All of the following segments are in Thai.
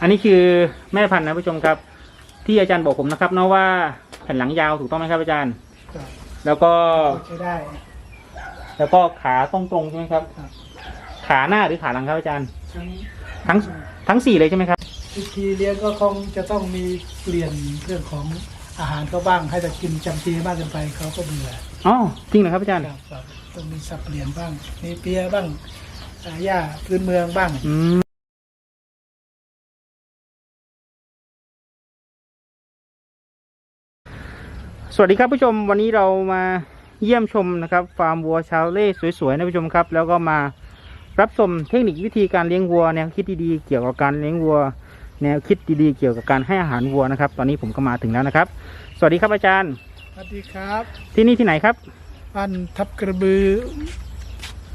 อันนี้คือแม่พันธุ์นะผู้ชมครับ ที่อาจารย์บอกผมนะครับเนาะว่าแผ่นหลังยาวถูกต้องไหมครับอาจารย์ครับแล้วก็ใช้ได้ แล้วก็ขาตรงตรงๆใช่ไหมครับครับ ขาหน้าหรือขาหลังครับอาจารย์ทั้งทั้งทั้งสี่เลยใช่ไหมครับวิธีเลี้ยงก็คงจะต้องมีเปลี่ยนเรื่องของอาหารเขาบ้างให้แต่กินจำปีมากเกินไปเขาก็เบื่ออ๋อจริงเหรอครับอาจารย์ครับครับต้องมีสับเปลี่ยนบ้างมีเปียบ้างอ่าหญ้าพื้นเมืองบ้าง สวัสดีครับผู้ชมวันนี้เรามาเยี่ยมชมนะครับ ฟาร์มวัวชาวเล่สวยๆนะผู้ชมครับ แล้วก็มารับชมเทคนิควิธีการเลี้ยงวัวแนวคิดดีๆเกี่ยวกับการเลี้ยงวัว แนวคิดดีๆเกี่ยวกับการให้อาหารวัวนะครับ ตอนนี้ผมก็มาถึงแล้วนะครับ สวัสดีครับอาจารย์ สวัสดีครับที่นี่ที่ไหนครับบ้านทับกระบือ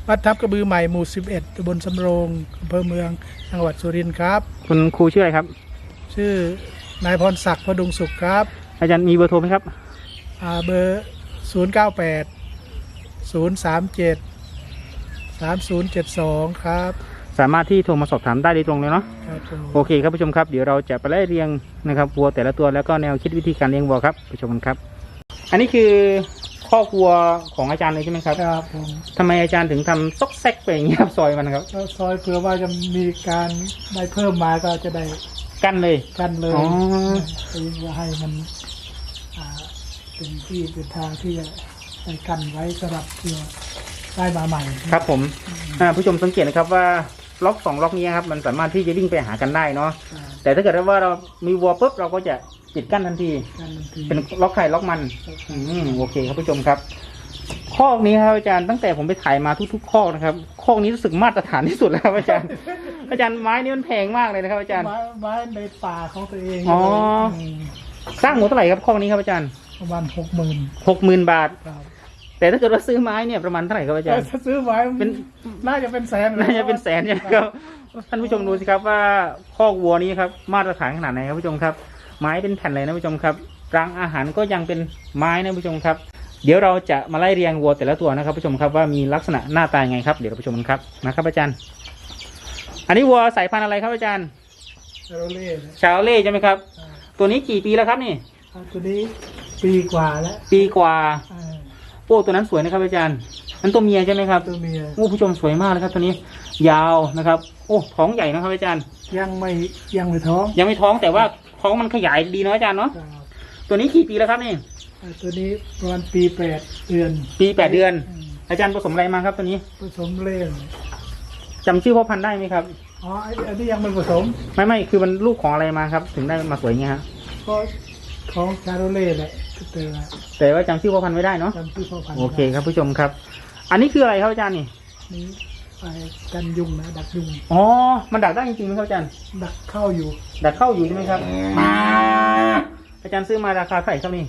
วัดทับกระบือใหม่หมู่ 11ตำบลสำโรงอำเภอเมืองจังหวัดสุรินทร์ครับ คุณครูชื่ออะไรครับ ชื่อนายพรศักดิ์พดุงสุขครับ อาจารย์มีเบอร์โทรไหมครับอ่า เบอร์ 0 9 8 0 3 7 3 0 7 2 ครับ สามารถที่โทรมาสอบถามได้โดยตรงเลยเนาะครับผมโอเคครับผู้ชมครับเดี๋ยวเราจะไปไล่เรียงนะครับวัวแต่ละตัวแล้วก็แนวคิดวิธีการเลี้ยงวัวครับไปชมกันครับ อันนี้คือคอกวัวของอาจารย์เลยใช่ไหมครับครับผมทำไมอาจารย์ถึงทำซอกแซกไปอย่างเงี้ยครับซอยมันครับก็ซอยเผื่อว่าจะมีการได้เพิ่มมาก็จะได้กั้นเลย กันเลยอ๋อจะให้มันอ่า เป็นที่เป็นทางที่จะได้กันไว้สำหรับเพื่อได้มาใหม่ครับผมอ่าผู้ชมสังเกตนะครับว่าล็อกสองล็อกนี้ครับมันสามารถที่จะวิ่งไปหากันได้เนาะอ่าแต่ถ้าเกิดว่าเรามีวัวปุ๊บเราก็จะปิดกั้นทันที กันทันที เป็นล็อกไข่ล็อกมัน อืมโอเคครับผู้ชมครับคอกนี้ครับอาจารย์ตั้งแต่ผมไปถ่ายมาทุกๆคอกนะครับคอกนี้รู้สึกมาตรฐานที่สุดแล้วครับอาจารย์ อาจารย์ไม้นี่มันแพงมากเลยนะครับอาจารย์ ไม้ไม้ในป่าของตัวเองอ๋อ มสร้างหมูเท่าไหร่ครับคอกนี้ครับอาจารย์ ประมาณหกหมื่นหกหมื่นบาท ครับแต่ถ้าเกิดว่าซื้อไม้เนี่ยประมาณเท่าไหร่ครับอาจารย์ ถ้าซื้อไม้เป็น น่าจะเป็นแสนน่าจะเป็นแสนใช่ไหมครับท่านผู้ชมดูสิครับว่าคอกวัวนี้ครับมาตรฐานขนาดไหนครับผู้ชมครับ ไม้เป็นแผ่นเลยนะผู้ชมครับรังอาหารก็ยังเป็นไม้นะผู้ชมครับ เดี๋ยวเราจะมาไล่เรียงวัวแต่ละตัวนะครับผู้ชมครับว่ามีลักษณะหน้าตายังไงครับเดี๋ยวเราไปชมกันครับนะครับอาจารย์ อันนี้วัวสายพันธุ์อะไรครับอาจารย์เซโรเล่นะชาวเล่ใช่ไหมครับอ่าตัวนี้กี่ปีแล้วครับนี่อ่า ตัวนี้ปีกว่าแล้วปีกว่าอ่าโอ้ตัวนั้นสวยนะครับ อาจารย์นั้นตัวเมียใช่ไหมครับตัวเมียโอ้ผู้ชมสวยมากเลยครับ ตัวนี้ ยาวนะครับ โอ้ท้องใหญ่นะครับ อาจารย์ ยังไม่ยังไม่ท้องยังไม่ท้องแต่ว่าท้องมันขยายดีเนาะอาจารย์เนาะครับตัวนี้กี่ปีแล้วครับนี่อ่าตัวนี้ประมาณปีแปดเดือนปีแปดเดือน อืมอาจารย์ผสมอะไรมาครับตัวนี้ผสมเล่นจำชื่อพ่อพันธุ์ได้ไหมครับ อ๋อไอ้อันนี้ยังไม่ผสม ไม่ไม่คือมันลูกของอะไรมาครับ ถึงได้มาสวยอย่างเงี้ยฮะก็ ของชาโรเล่แหละแต่แต่ว่าจำชื่อพ่อพันธุ์ไม่ได้เนาะจำชื่อพ่อพันธุ์โอเคครับผู้ชมครับ อันนี้คืออะไรครับอาจารย์นี่นี้ไปกันยุงนะดักยุงอ๋อมันดักได้จริงๆไหมครับอาจารย์ดักเข้าอยู่ดักเข้าอยู่ใช่ไหมครับ อาจารย์ซื้อมาราคาเท่าไหร่ครับนี่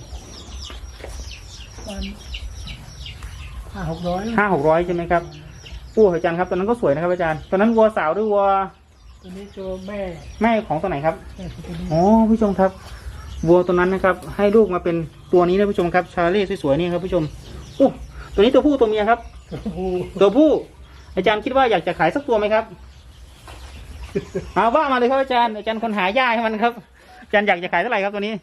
ประมาณห้าหกร้อยห้าหกร้อยใช่ไหมครับโอ้อาจารย์ครับตอนนั้นก็สวยนะครับอาจารย์ตอนนั้นวัวสาวหรือวัวตัวนี้ตัวแม่แม่ของตัวไหนครับแม่ตัวนี้ อ๋อผู้ชมครับ วัวตัวนั้นนะครับ ให้ลูกมาเป็นตัวนี้นะผู้ชมครับ ชาเล่สวยๆนี่ครับผู้ชมอู้ตัวนี้ตัวผู้ตัวเมียครับโอ้โหตัวผู้ อาจารย์คิดว่าอยากจะขายสักตัวไหมครับเอาว่ามาเลยครับอาจารย์อาจารย์คนหาหญ้าให้มันครับอาจารย์อยากจะขายเท่าไหร่ครับตัวนี้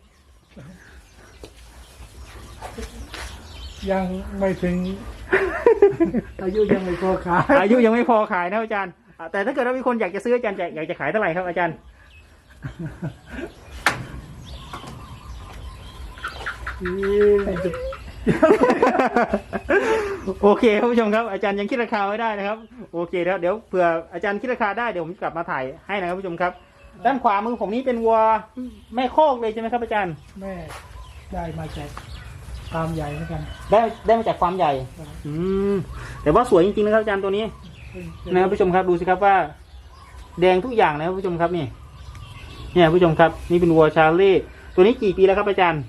ยังไม่ถึง อายุยังไม่พอขายอายุยังไม่พอขายนะอาจารย์อะแต่ถ้าเกิดว่ามีคนอยากจะซื้ออาจารย์จะอยากจะขายเท่าไหร่ครับอาจารย์ โอเคครับผู้ชมครับอาจารย์ยังคิดราคาไม่ได้นะครับ โอเคแล้วเดี๋ยวเผื่ออาจารย์คิดราคาได้เดี๋ยวผมกลับมาถ่ายให้นะครับผู้ชมครับ ด้านขวามือผมนี้เป็นวัวแม่โคอกเลยใช่ไหมครับอาจารย์แม่ได้มาจากฟาร์มใหญ่เหมือนกันได้ได้มาจากความใหญ่ อืมแต่ว่าสวยจริงๆนะครับอาจารย์ตัวนี้นะครับผู้ชมครับดูสิครับว่า แดงทุกอย่างนะครับผู้ชมครับนี่เนี่ยผู้ชมครับ นี่เป็นวัวชาเล่ตัวนี้กี่ปีแล้วครับอาจารย์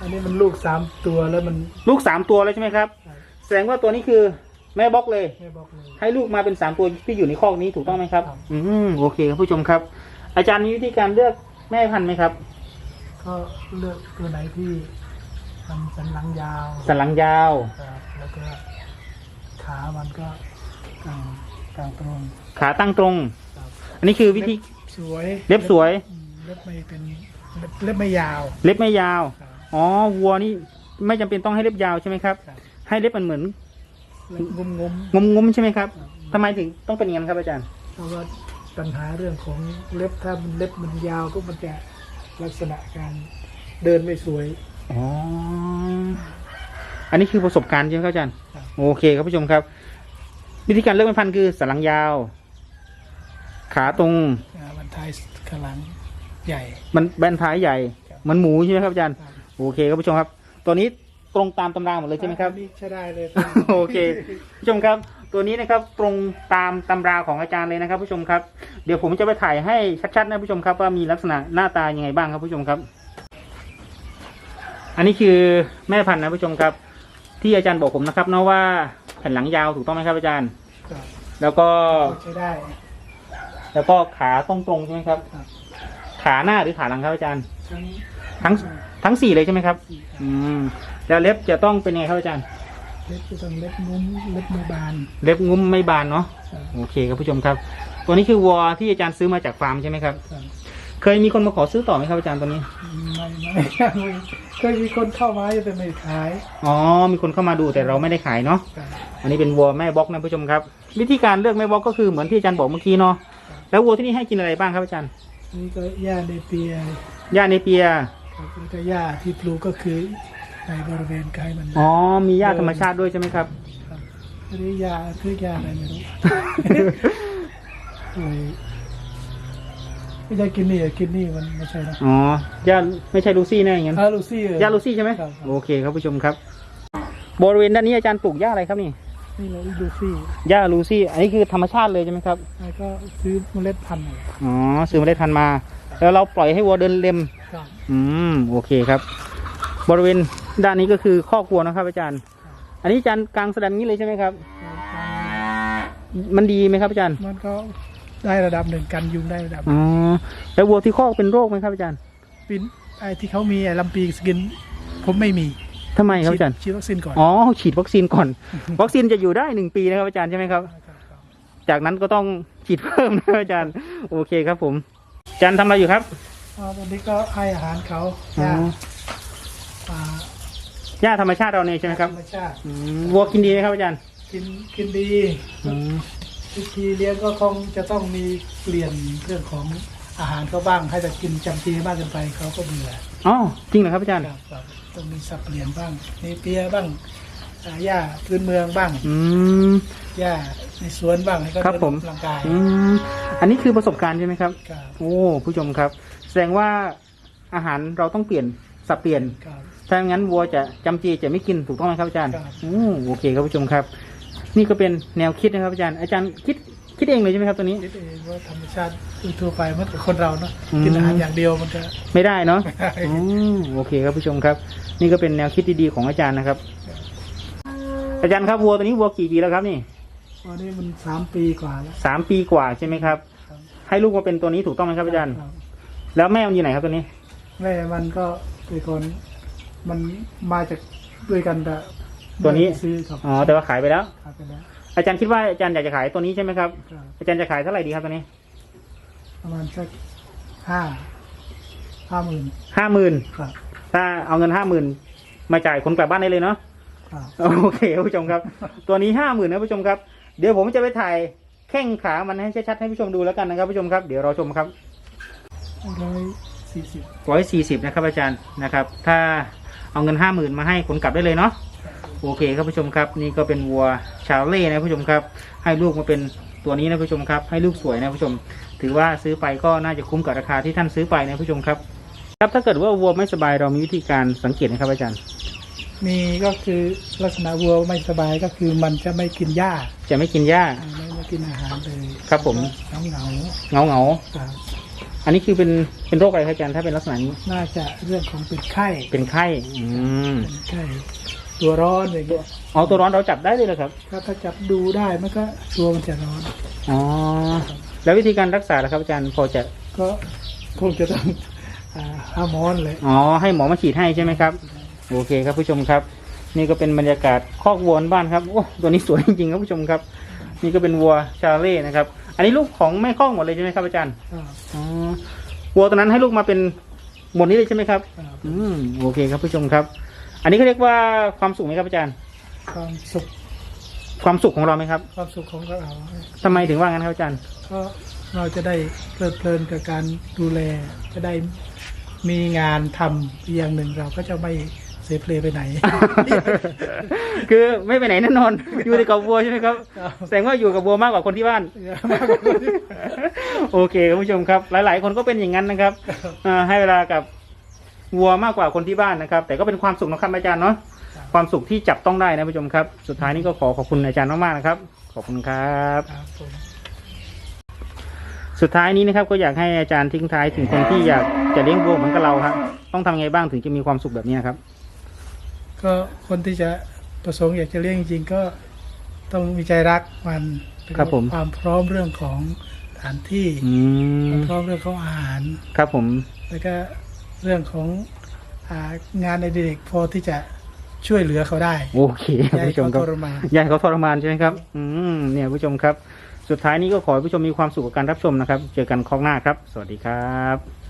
อันนี้มันลูกสามตัวแล้วมันลูกสามตัวแล้วใช่ไหมครับ แสดงว่าตัวนี้คือแม่บล็อกเลยแม่บอกเลย ให้ลูกมาเป็นสามตัวที่อยู่ในคอกนี้ถูกต้องไหมครับ ครับ อืมโอเคครับผู้ชมครับ อาจารย์มีวิธีการเลือกแม่พันธุ์ไหมครับ ก็เลือกตัวไหนที่มันสันหลังยาวสันหลังยาว ครับแล้วก็ขามันก็กลางกลางตรงขาตั้งตรง ครับอันนี้คือวิธีเสวยเล็บสวย อืมเล็บไม่เป็นเล็บเล็บไม่ยาวเล็บไม่ยาว ครับ อ๋อวัวนี่ไม่จำเป็นต้องให้เล็บยาวใช่ไหมครับ ครับ ให้เล็บมันเหมือนเล็บงมงมงมงมๆใช่ไหมครับครับทำไมถึงต้องเป็นอย่างนั้นครับอาจารย์เพราะว่าปัญหาเรื่องของเล็บถ้ามันเล็บมันยาวก็มันจะลักษณะการเดินไม่สวย อ๋อ อันนี้คือประสบการณ์ใช่ไหมครับอาจารย์ ครับ โอเคครับผู้ชมครับ วิธีการเลือกแม่พันธุ์คือสันหลังยาว ขาตรง อ่ามันท้ายข้างหลังใหญ่ มันแบนท้ายใหญ่ ครับเหมันหมูใช่ไหมครับอาจารย์ ครับ โอเคครับผู้ชมครับ ตัวนี้ตรงตามตำราหมดเลยใช่ไหมครับอันนี่ใช้ได้เลยโอเคผู้ชมครับ ตัวนี้นะครับตรงตามตำราของอาจารย์เลยนะครับ ผู้ชมครับ เดี๋ยวผมจะไปถ่ายให้ชัดๆนะผู้ชมครับ ว่ามีลักษณะหน้าตายังไงบ้างครับผู้ชมครับ อันนี้คือแม่พันธุ์นะผู้ชมครับ ที่อาจารย์บอกผมนะครับเนาะว่าแผ่นหลังยาวถูกต้องไหมครับอาจารย์ ครับแล้วก็ใช้ได้ แล้วก็ขาตรงๆใช่ไหมครับ ครับ ขาหน้าหรือขาหลังครับอาจารย์ ทั้งทั้ง ทั้งสี่เลยใช่ไหมครับสี่ครับ อืม แล้วเล็บจะต้องเป็นยังไงครับอาจารย์ เล็บจะต้องเล็บงุ้มเล็บมือบาน เล็บงุ้มไม่บานเนาะ ครับโอเคครับผู้ชมครับ ตัวนี้คือวัวที่อาจารย์ซื้อมาจากฟาร์มใช่ไหมครับ ครับเคยมีคนมาขอซื้อต่อไหมครับอาจารย์ตัวนี้ ไม่ไม่ไม่เคยมีคนเข้ามาแต่ไม่ขายอ๋อ มีคนเข้ามาดูแต่เราไม่ได้ขายเนาะ ครับอันนี้เป็นวัวแม่บล็อกนะผู้ชมครับ วิธีการเลือกแม่บล็อกก็คือเหมือนที่อาจารย์บอกเมื่อกี้เนาะ แล้ววัวที่นี่ให้กินอะไรบ้างครับอาจารย์ นี่ก็หญ้าเนเปียหญ้าเนเปียครับ แล้วก็หญ้าที่ปลูกก็คือในบริเวณใกล้มันอ๋อ มีหญ้าธรรมชาติด้วยใช่ไหมครับครับอันนี้ยาคือยาอะไรไม่รู้เลยไม่ใช่กินนี่อะกินนี่มันไม่ใช่นะอ๋อหญ้าไม่ใช่ลูซี่แน่อย่างนั้นอ่าลูซี่เออหญ้าลูซี่ใช่ไหมครับโอเคครับผู้ชมครับ บริเวณด้านนี้อาจารย์ปลูกหญ้าอะไรครับนี่นี่เราลูซี่หญ้าลูซี่ อันนี้คือธรรมชาติเลยใช่ไหมครับแล้วก็ซื้อเมล็ดพันธุ์มาอ๋อซื้อเมาได้ทันธุ์มา แล้วเราปล่อยให้วัวเดินเล็ม ครับอืมโอเคครับ บริเวณด้านนี้ก็คือข้อกวัวนะครับ อาจารย์ อันนี้อาจารย์กลางแสดงนี้เลยใช่ไหมครับ มันดีไหมครับอาจารย์มันก็ได้ระดับหนึ่งกันยุงได้ระดับอ๋อแล้ววัวที่คอกเป็นโรคไหมครับอาจารย์ปินไอ้ที่เขามีไอ้ลำปีสกิน ผมไม่มีทำไมครับอาจารย์ ฉีดวัคซีนก่อนอ๋อ ฉีดวัคซีนก่อน วัคซีนจะอยู่ได้หนึ่งปีนะครับอาจารย์ใช่ไหมครับ จากนั้นก็ต้องฉีดเพิ่มนะครับอาจารย์ โอเคครับผมอาจารย์ทำอะไรอยู่ครับอ่า ตอนนี้ก็ให้อาหารเขาอ๋หญ้าออ่าหญ้าธรรมชาติเราเนี่ยใช่ไหมครับธรรมชาติอืมวัวกินดีไหมครับอาจารย์กินกินดีอืมวิธีเลี้ยงก็คงจะต้องมีเปลี่ยนเรื่องของอาหารเขาบ้าง ให้แต่กินจำปีมากเกินไปเขาก็เบื่ออ๋อจริงเหรอครับอาจารย์ครับครับต้องมีสับเปลี่ยนบ้างมีเปียบ้างอ่าหญ้าพื้นเมืองบ้างอืม หญ้าในสวนบ้างให้เขาครับเดินผม ออกกำลังกายอืมอันนี้คือประสบการณ์ใช่ไหมครับ ครับ โอ้ผู้ชมครับ แสดงว่าอาหารเราต้องเปลี่ยนสับเปลี่ยน ครับ ถ้าอย่างนั้นวัวจะจำจีจะไม่กินถูกต้องไหมครับอาจารย์ครับโอ้โอเคครับผู้ชมครับ นี่ก็เป็นแนวคิดนะครับอาจารย์ อาจารย์คิดคิดเองเลยใช่ไหมครับตัวนี้ คิดเองว่าธรรมชาติทั่วไปมันกับคนเราเนาะอืม กินอาหารอย่างเดียวมันจะไม่ได้เนาะ อืมโอเคครับผู้ชมครับ นี่ก็เป็นแนวคิดดีๆของอาจารย์นะครับ อาจารย์ครับวัวตัวนี้วัวกี่ปีแล้วครับนี่ตอนนี้มันสามปีกว่าแล้วสามปีกว่าใช่ไหมครับ ครับให้ลูกมาเป็นตัวนี้ถูกต้องไหมครับอาจารย์ ครับ แล้วแม่มันอยู่ไหนครับตัวนี้ แม่มันก็เป็นคนมันมาจากด้วยกันแต่ตัวนี้ซื้อครับอ๋อแต่ว่าขายไปแล้ว ขายไปแล้วอาจารย์คิดว่าอาจารย์อยากจะขายตัวนี้ใช่ไหมครับครับอาจารย์จะขายเท่าไหร่ดีครับตัวนี้ประมาณสักห้าห้าหมื่นห้าหมื่นครับถ้าเอาเงินห้าหมื่นมาจ่ายคนกลับบ้านได้เลยเนาะ ครับ โอเคครับผู้ชมครับ ตัวนี้ห้าหมื่นนะผู้ชมครับ เดี๋ยวผมจะไปถ่ายแข้งขามันให้ชัดๆให้ผู้ชมดูแล้วกันนะครับผู้ชมครับ เดี๋ยวเราชมครับ ร้อยสี่สิบร้อยสี่สิบนะครับอาจารย์นะครับ ถ้าเอาเงินห้าหมื่นมาให้คนกลับได้เลยเนาะโอเคครับผู้ชมครับ นี่ก็เป็นวัวชาวเล่นะผู้ชมครับ ให้ลูกมาเป็นตัวนี้นะผู้ชมครับ ให้ลูกสวยนะผู้ชม ถือว่าซื้อไปก็น่าจะคุ้มกับราคาที่ท่านซื้อไปนะผู้ชมครับ ครับถ้าเกิดว่าวัวไม่สบายเรามีวิธีการสังเกตนะครับอาจารย์ มีก็คือลักษณะวัวไม่สบายก็คือมันจะไม่กินหญ้าจะไม่กินหญ้าไม่ไม่กินอาหารเลยครับผมเหงาเหงาเงาเงาๆ ครับๆ อันนี้คือเป็นเป็นโรคอะไรครับอาจารย์ถ้าเป็นลักษณะนี้ น่าจะเรื่องของเป็นไข้เป็นไข้อืมเป็นไข้ตัวร้อนอย่างเงี้ยอ๋อตัวร้อนเราจับได้เลยเหรอครับ ถ้าถ้าจับดูได้มันก็ตัวมันจะร้อน อ๋อ แล้ววิธีการรักษาล่ะครับอาจารย์พอจะก็คงจะต้องอ่าฮาร์โมนเลย อ๋อให้หมอมาฉีดให้ใช่ไหมครับ โอเคครับผู้ชมครับ นี่ก็เป็นบรรยากาศคอกวัวบ้านครับโอ้ตัวนี้สวยจริงๆครับผู้ชมครับ นี่ก็เป็นวัวชาเล่นะครับ อันนี้ลูกของแม่ข้องหมดเลยใช่ไหมครับอาจารย์ครับอ๋อวัวตัวนั้นให้ลูกมาเป็นหมดนี้เลยใช่ไหมครับครับอืมโอเคครับผู้ชมครับ อันนี้เขาเรียกว่าความสุขไหมครับอาจารย์ ความสุขความสุขของเราไหมครับความสุขของเราทำไมถึงว่างั้นครับอาจารย์ ก็เราจะได้เพลิดเพลินกับการดูแล จะได้มีงานทำอีกอย่างหนึ่งเราก็จะไม่ เสียเพลไปไหน คือไม่ไปไหนแน่นอน อยู่ในกับวัวใช่ไหมครับครับแสดงว่าอยู่กับวัวมากกว่าคนที่บ้าน โอเคครับผู้ชมครับ หลาย ๆ คนก็เป็นอย่างนั้นนะครับอ่าให้เวลากับวัวมากกว่าคนที่บ้านนะครับ แต่ก็เป็นความสุขนะครับอาจารย์เนาะครับความสุขที่จับต้องได้นะผู้ชมครับ สุดท้ายนี้ก็ขอขอบคุณอาจารย์มาก ๆ นะครับ ขอบคุณครับครับผมสุดท้ายนี้นะครับก็อยากให้อาจารย์ทิ้งท้ายถึงคนที่อยากจะเลี้ยงวัวเหมือนกับเราครับต้องทำไงบ้างถึงจะมีความสุขแบบนี้ครับ ก็คนที่จะประสงค์อยากจะเลี้ยงจริงๆก็ต้องมีใจรักมันแล้วก็ครับผม ความพร้อมเรื่องของสถานที่อืความมพร้อมเรื่องของอาหาร ครับผม แล้วก็เรื่องของอางานในเด็กพอที่จะช่วยเหลือเขาได้ โอเคครับอย่าให้ผู้ชมเขาครับทรมาน อยากให้เขาทรมานใช่ไหมครับ อืมเนี่ยผู้ชมครับ สุดท้ายนี้ก็ขอให้ผู้ชมมีความสุขกับการรับชมนะครับ เจอกันครั้งหน้าครับ สวัสดีครับ